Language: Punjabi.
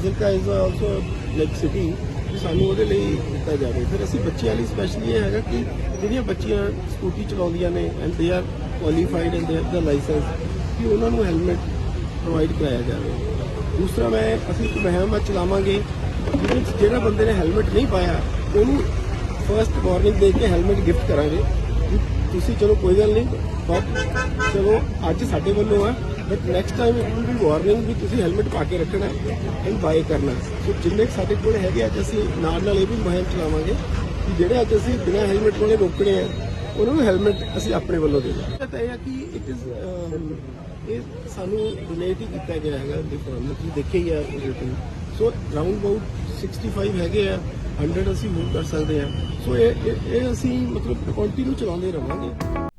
Fazilka is also like city ਸਾਨੂੰ ਉਹਦੇ ਲਈ ਦਿੱਤਾ ਜਾਵੇ। ਫਿਰ ਅਸੀਂ ਬੱਚਿਆਂ ਲਈ ਸਪੈਸ਼ਲੀ ਇਹ ਹੈਗਾ ਕਿ ਜਿਹੜੀਆਂ ਬੱਚੀਆਂ ਸਕੂਟੀ ਚਲਾਉਂਦੀਆਂ ਨੇ and they are qualified and they have the licence ਕਿ ਉਹਨਾਂ ਨੂੰ ਹੈਲਮਟ ਪ੍ਰੋਵਾਈਡ ਕਰਾਇਆ ਜਾਵੇ। ਦੂਸਰਾ ਮੈਂ, ਅਸੀਂ ਇੱਕ ਮੁਹਿੰਮ ਚਲਾਵਾਂਗੇ ਜਿਹਦੇ ਵਿੱਚ ਜਿਹੜਾ ਬੰਦੇ ਨੇ ਹੈਲਮਟ ਨਹੀਂ ਪਾਇਆ, ਉਹਨੂੰ ਫਰਸਟ ਵਾਰਨਿੰਗ ਦੇ ਕੇ ਹੈਲਮਟ ਗਿਫਟ ਕਰਾਂਗੇ। ਵੀ ਤੁਸੀਂ ਚਲੋ ਕੋਈ ਗੱਲ ਨਹੀਂ ਬਟ ਚਲੋ ਅੱਜ ਸਾਡੇ ਵੱਲੋਂ ਆ। But next time it will be warning ਵੀ ਤੁਸੀਂ ਹੈਲਮਟ ਪਾ ਕੇ ਰੱਖਣਾ ਐਂਡ ਬਾਏ ਕਰਨਾ। ਸੋ ਜਿੰਨੇ ਸਾਡੇ ਕੋਲ ਹੈਗੇ ਅੱਜ ਅਸੀਂ ਨਾਲ ਨਾਲ ਇਹ ਵੀ ਮੁਹਿੰਮ ਚਲਾਵਾਂਗੇ ਕਿ ਜਿਹੜੇ ਅੱਜ ਅਸੀਂ ਬਿਨਾਂ ਹੈਲਮਟ ਵਾਲੇ ਰੋਕਣੇ ਆ, ਉਹਨਾਂ ਨੂੰ ਹੈਲਮਟ ਅਸੀਂ ਆਪਣੇ ਵੱਲੋਂ ਦੇ ਦਾਂਗੇ ਤਾਂ ਇਹ ਹੈ ਕਿ ਇਟ ਇਜ਼ ਇਹ ਸਾਨੂੰ ਡੋਨੇਟ ਹੀ ਕੀਤਾ ਗਿਆ ਹੈਗਾ ਡਿਫਾਰਮ ਤੁਸੀਂ ਦੇਖਿਆ ਹੀ ਆ ਰੇਟਿੰਗ ਸੋ ਰਾਉਂਡ ਅਬਾਊਟ 65 ਹੈਗੇ ਆ 100 ਅਸੀਂ ਮੂਵ ਕਰ ਸਕਦੇ ਆ। ਸੋ ਇਹ, ਇਹ- ਇਹ ਅਸੀਂ ਮਤਲਬ ਕੰਟੀਨਿਊ ਚਲਾਉਂਦੇ ਰਵਾਂਗੇ।